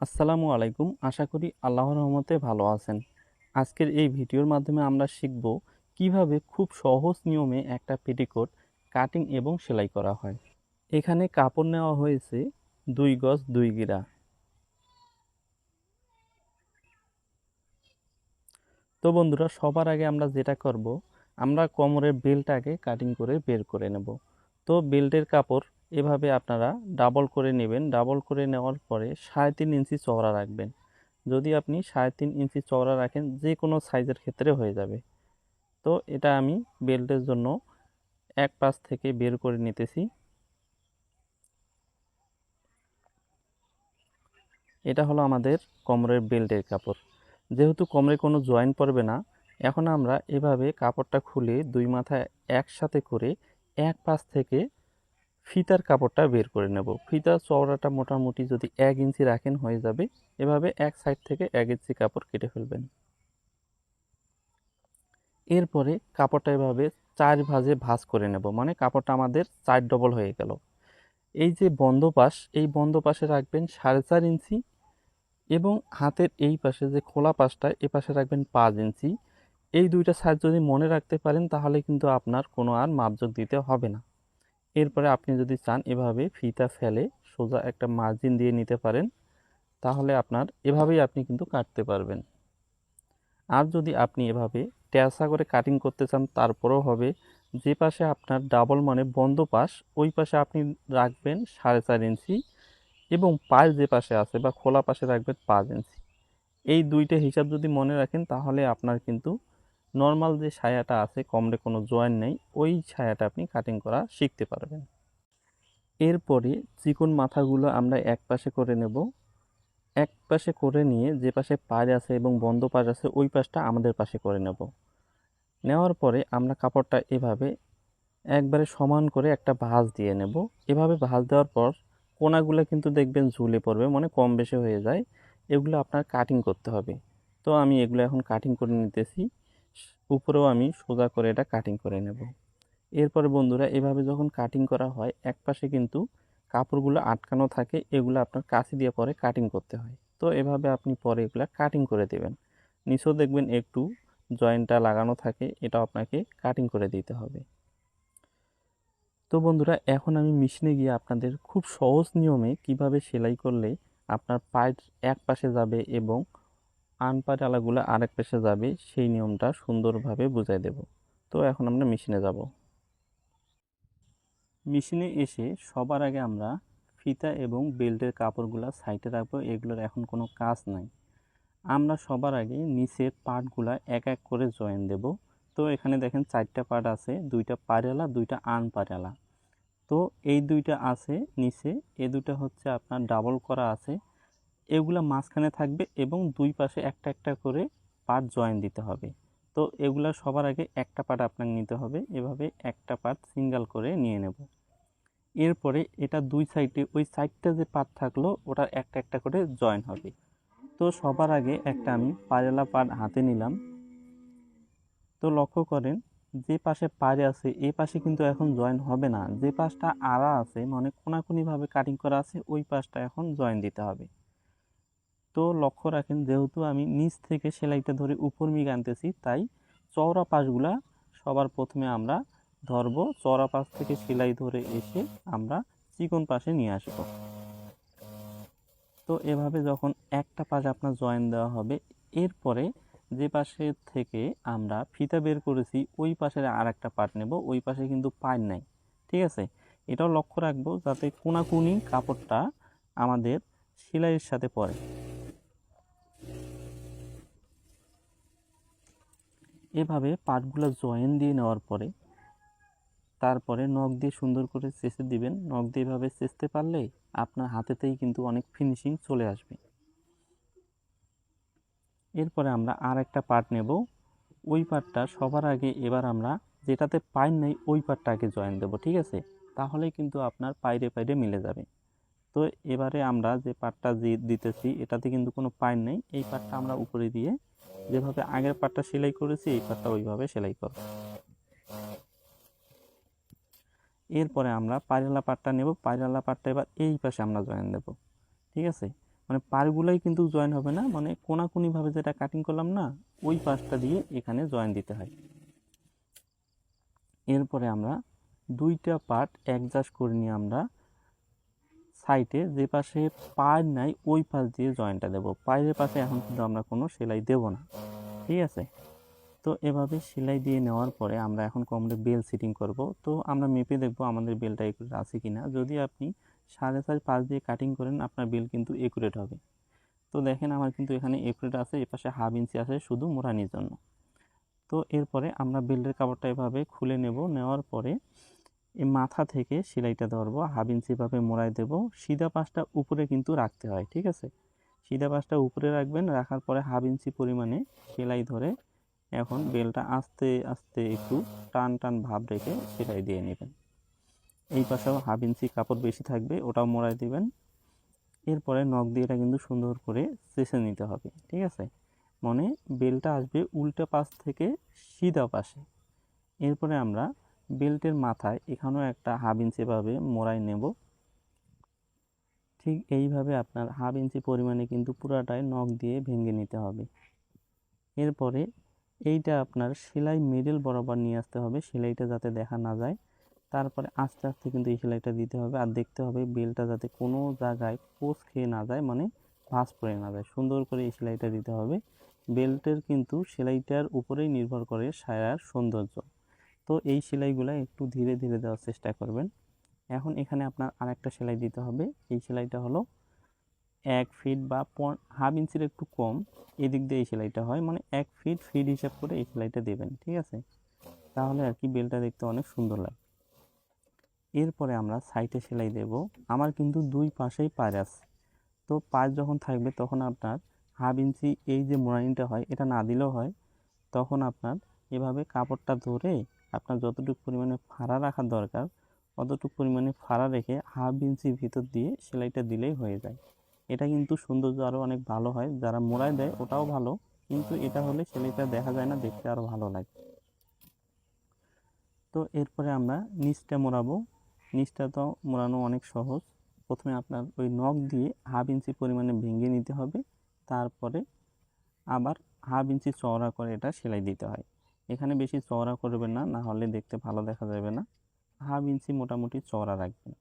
আসসালামু আলাইকুম। আশা করি আল্লাহর রহমতে ভালো আছেন। আজকের এই ভিডিওর মাধ্যমে আমরা শিখব কীভাবে খুব সহজ নিয়মে একটা পেটিকোট কাটিং এবং সেলাই করা হয়। এখানে কাপড় নেওয়া হয়েছে দুই গজ দুই গিরা। তো বন্ধুরা, সবার আগে আমরা যেটা করব, আমরা কোমরের বেল্টটাকে কাটিং করে বের করে নেব। তো বেল্টের কাপড় এভাবে আপনারা ডাবল করে নেবেন। ডাবল করে নেওয়ার পরে সাড়ে তিন ইঞ্চি চওড়া রাখবেন। যদি আপনি সাড়ে তিন ইঞ্চি চওড়া রাখেন, যে কোনো সাইজের ক্ষেত্রে হয়ে যাবে। তো এটা আমি বেল্টের জন্য এক পাশ থেকে বের করে নিতেছি। এটা হলো আমাদের কোমরের বেল্টের কাপড়। যেহেতু কোমরে কোনো জয়েন্ট পড়বে না, এখন আমরা এভাবে কাপড়টা খুলে দুই মাথায় একসাথে করে এক পাশ থেকে ফিতার কাপড়টা বের করে নেব। ফিতার চওড়াটা মোটামুটি যদি এক ইঞ্চি রাখেন হয়ে যাবে। এভাবে এক সাইড থেকে এক ইঞ্চি কাপড় কেটে ফেলবেন। এরপরে কাপড়টা এভাবে চার ভাজে ভাজ করে নেব। মানে কাপড়টা আমাদের চার ডবল হয়ে গেল। এই যে বন্ধ পাশ, এই বন্ধ পাশে রাখবেন সাড়ে চার ইঞ্চি এবং হাতের এই পাশে যে খোলা পাশটা, এ পাশে রাখবেন পাঁচ ইঞ্চি। এই দুইটা সাইজ যদি মনে রাখতে পারেন, তাহলে কিন্তু আপনার কোনো আর মাপজোক দিতে হবে না। এরপরে আপনি যদি চান এভাবে ফিতা ফেলে সোজা একটা মার্জিন দিয়ে নিতে পারেন, তাহলে আপনার এভাবেই আপনি কিন্তু কাটতে পারবেন। আর যদি আপনি এভাবে ট্যাসা করে কাটিং করতে চান, তারপরেও হবে। যে পাশে আপনার ডাবল মানে বন্ধ পাশ, ওই পাশে আপনি রাখবেন সাড়ে চার ইঞ্চি এবং পায়ের যে পাশে আছে বা খোলা পাশে রাখবেন পাঁচ ইঞ্চি। এই দুইটা হিসাব যদি মনে রাখেন, তাহলে আপনার কিন্তু নর্মাল যে ছায়াটা আছে কমরে কোনো জয়েন্ট নেই, ওই ছায়াটা আপনি কাটিং করা শিখতে পারবেন। এরপরে চিকন মাথাগুলো আমরা এক পাশে করে নেব। এক পাশে করে নিয়ে যে পাশে পাড় আছে এবং বন্ধ পাশ আছে, ওই পাশটা আমাদের পাশে করে নেব। নেওয়ার পরে আমরা কাপড়টা এভাবে একবারে সমান করে একটা ভাঁজ দিয়ে নেব। এভাবে ভাঁজ দেওয়ার পর কোনাগুলো কিন্তু দেখবেন ঝুলে পড়বে মানে কম বেশি হয়ে যায়। এগুলো আপনার কাটিং করতে হবে। তো আমি এগুলো এখন কাটিং করে নিতেছি। উপরেও আমি সোজা করে এটা কাটিং করে নেব। এরপরে বন্ধুরা, এভাবে যখন কাটিং করা হয়, এক পাশে কিন্তু কাপড়গুলো আটকানো থাকে, এগুলো আপনার কাছে দিয়ে পরে কাটিং করতে হয়। তো এভাবে আপনি পরে এগুলো কাটিং করে দেবেন। নিচেও দেখবেন একটু জয়েন্টটা লাগানো থাকে এটা আপনাকে কাটিং করে দিতে হবে। তো বন্ধুরা, এখন আমি মেশিনে গিয়ে আপনাদের খুব সহজ নিয়মে কীভাবে সেলাই করলে আপনার পায়ের এক পাশে যাবে এবং আনপার আলাগুলো আরেক পেশে যাবে, সেই নিয়মটা সুন্দরভাবে বুঝাই দেব। তো এখন আমরা মেশিনে যাব। মেশিনে এসে সবার আগে আমরা ফিতা এবং বেল্টের কাপড়গুলো সাইডে রাখব, এগুলোর এখন কোনো কাজ নাই। আমরা সবার আগে নিচের পার্টগুলো এক এক করে জয়েন দেব। তো এখানে দেখেন চারটা পার্ট আছে, দুইটা পাড়ালা দুইটা আনপাড়ালা তো এই দুইটা আছে নিচে, এ দুটো হচ্ছে আপনার ডাবল করা আছে। এগুলো মাঝখানে থাকবে এবং দুই পাশে একটা একটা করে পার্ট জয়েন দিতে হবে। তো এগুলো সবার আগে একটা পার্ট আপনাকে নিতে হবে। এভাবে একটা পার্ট সিঙ্গেল করে নিয়ে নেব। এরপরে এটা দুই সাইডে ওই সাইডটা যে পার্ট থাকল, ওটার একটা একটা করে জয়েন হবে। তো সবার আগে একটা আমি পারেলা পার্ট হাতে নিলাম। তো লক্ষ্য করেন, যে পাশে পারে আছে এই পাশে কিন্তু এখন জয়েন হবে না। যে পাশটা আড়া আছে মানে কোনাকুনিভাবে কাটিং করা আছে, ওই পাশটা এখন জয়েন দিতে হবে। তো লক্ষ্য রাখেন, যেহেতু আমি নিচ থেকে সেলাইটা ধরে উপর মিগ আনতেছি, তাই চওড়া পাশগুলা সবার প্রথমে আমরা ধরবো। চওড়া পাশ থেকে সেলাই ধরে এসে আমরা চিকন পাশে নিয়ে আসব। তো এভাবে যখন একটা পাশ আপনার জয়েন দেওয়া হবে, এরপরে যে পাশে থেকে আমরা ফিতা বের করেছি, ওই পাশের আর একটা পার্ট নেব, ওই পাশে কিন্তু পাইন নাই, ঠিক আছে? এটাও লক্ষ্য রাখব যাতে কোনাকুনি কাপড়টা আমাদের সেলাইয়ের সাথে পড়ে এভাবে পার্টগুলো জয়েন দিয়ে নেওয়ার পরে তারপরে নখ দিয়ে সুন্দর করে চেঁচে দিবেন। নখ দিয়ে এভাবে চেঁচতে পারলে আপনার হাতেতেই কিন্তু অনেক ফিনিশিং চলে আসবে। এরপরে আমরা আর একটা পার্ট নেব। ওই পার্টটা সবার আগে এবার আমরা যেটাতে পাইন নেই ওই পার্টটা আগে জয়েন দেবো, ঠিক আছে? তাহলেই কিন্তু আপনার পাইরে পাইরে মিলে যাবে। তো এবারে আমরা যে পার্টটা দিতেছি, এটাতে কিন্তু কোনো পাইন নেই। এই পার্টটা আমরা উপরে দিয়ে যেভাবে আগের পার্টটা সেলাই করেছি, এই পার্টটা ওইভাবে সেলাই করব। এরপরে আমরা পায়রালা পাটটা নেব। পায়রালা পাটটা এবার এই পাশে আমরা জয়েন দেব। ঠিক আছে? মানে পারগুলাই কিন্তু জয়েন হবে না। মানে কোনাকুনিভাবে যেটা কাটিং করলাম না, ওই পাশটা দিয়ে এখানে জয়েন দিতে হয়। এরপরে আমরা দুইটা পার্ট অ্যাডজাস্ট করে নিয়ে আমরা সাইডে যে পাশে পায়ের নাই, ওই পাশ দিয়ে জয়েন্টটা দেবো। পায়ের পাশে এখন কিন্তু আমরা কোনো সেলাই দেব না। ঠিক আছে? তো এভাবে সেলাই দিয়ে নেওয়ার পরে আমরা এখন কোমরে বেল সিটিং করব। তো আমরা মেপে দেখব আমাদের বেলটা একুরেট আছে কি না যদি আপনি সাড়ে চার, পাঁচ দিয়ে কাটিং করেন, আপনার বেল কিন্তু একুরেট হবে। তো দেখেন আমার কিন্তু এখানে একুরেট আছে, এ পাশে হাফ ইঞ্চি আছে শুধু মোড়ানির জন্য। তো এরপরে আমরা বেল্টের কাপড়টা এভাবে খুলে নেব। নেওয়ার পরে এই মাথা থেকে সেলাইটা ধরবো, হাফ ইঞ্চিভাবে মোড়াই দেব, সিধা পাশটা উপরে কিন্তু রাখতে হয়, ঠিক আছে? সিধা পাশটা উপরে রাখবেন, রাখার পরে হাফ ইঞ্চি পরিমাণে সেলাই ধরে এখন বেলটা আস্তে আস্তে একটু টান টান ভাব রেখে সেলাই দিয়ে নেবেন। এই পাশেও হাফ ইঞ্চি কাপড় বেশি থাকবে, ওটাও মোড়াই দিবেন। এরপরে নখ দিয়ে এটা কিন্তু সুন্দর করে চেষে নিতে হবে, ঠিক আছে? মানে বেলটা আসবে উল্টা পাশ থেকে সিধা পাশে। এরপরে আমরা বেল্টের মাথায় এখানেও একটা হাফ ইঞ্চিভাবে মোড়াই নেব। ঠিক এইভাবে আপনার হাফ ইঞ্চি পরিমাণে কিন্তু পুরাটাই নখ দিয়ে ভেঙে নিতে হবে। এরপরে এইটা আপনার সেলাই মিডল বরাবর নিয়ে আসতে হবে, সেলাইটা যাতে দেখা না যায়। তারপরে আস্তে আস্তে কিন্তু এই সেলাইটা দিতে হবে আর দেখতে হবে বেলটা যাতে কোনো জায়গায় কোষ খেয়ে না যায় মানে ভাঁজ পড়ে না যায়। সুন্দর করে এই সেলাইটা দিতে হবে। বেল্টের কিন্তু সেলাইটার উপরেই নির্ভর করে সায়ার সৌন্দর্য। তো এই সেলাইগুলো একটু ধীরে ধীরে দেওয়ার চেষ্টা করবেন। এখন এখানে আপনার আরেকটা সেলাই দিতে হবে। এই সেলাইটা হলো এক ফিট বা হাফ ইঞ্চির একটু কম। এদিক দিয়ে এই সেলাইটা হয়। মানে এক ফিট ফিট হিসাব করে এই সেলাইটা দেবেন, ঠিক আছে? তাহলে আর কি বেলটা দেখতে অনেক সুন্দর লাগে এরপরে আমরা সাইডে সেলাই দেব। আমার কিন্তু দুই পাশেই পাঁচ আছে। তো পাঁচ যখন থাকবে তখন আপনার হাফ ইঞ্চি এই যে মোড়ানিটা হয়, এটা না দিলেও হয়। তখন আপনার এভাবে কাপড়টা ধরে আপনার যতটুকু পরিমাণে ফাড়া রাখার দরকার, অতটুকু পরিমাণে ফাড়া রেখে হাফ ইঞ্চি ভিতর দিয়ে সেলাইটা দিলেই হয়ে যায়। এটা কিন্তু সৌন্দর্য আরও অনেক ভালো হয়, যারা মোড়ায় দেয় ওটাও ভালো, কিন্তু এটা হলে সেলাইটা দেখা যায় না, দেখতে আরও ভালো লাগে। তো এরপরে আমরা নিচটা মোড়াবো। নিচটা তো মোড়ানো অনেক সহজ। প্রথমে আপনার ওই নখ দিয়ে হাফ ইঞ্চি পরিমাণে ভেঙে নিতে হবে, তারপরে আবার হাফ ইঞ্চি চওড়া করে এটা সেলাই দিতে হয়। এখানে বেশি চওড়া করবেন না না হলে দেখতে ভালো দেখা যাবে না। হাফ ইঞ্চি মোটামুটি চওড়া রাখবেন।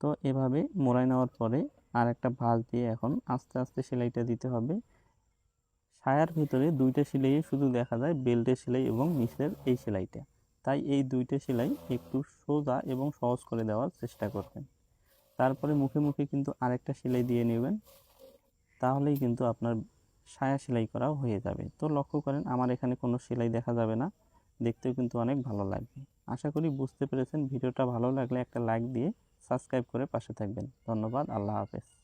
তো এভাবে মোড়াই নেওয়ার পরে আর একটা ভাঁজ দিয়ে এখন আস্তে আস্তে সেলাইটা দিতে হবে। সায়ার ভিতরে দুইটা সেলাইয়ে শুধু দেখা যায় বেল্টের সেলাই এবং নিচের এই সেলাইটা। তাই এই দুইটা সেলাই একটু সোজা এবং সহজ করে দেওয়ার চেষ্টা করবেন। তারপরে মুখে মুখে কিন্তু আরেকটা সেলাই দিয়ে নেবেন। তাহলেই কিন্তু আপনার সায়া সেলাই করাও হয়ে যাবে। তো লক্ষ্য করেন, আমার এখানে কোনো সেলাই দেখা যাবে না। দেখতেও কিন্তু অনেক ভালো লাগবে। আশা করি বুঝতে পেরেছেন। ভিডিওটা ভালো লাগলে একটা লাইক দিয়ে সাবস্ক্রাইব করে পাশে থাকবেন। ধন্যবাদ। আল্লাহ হাফেজ।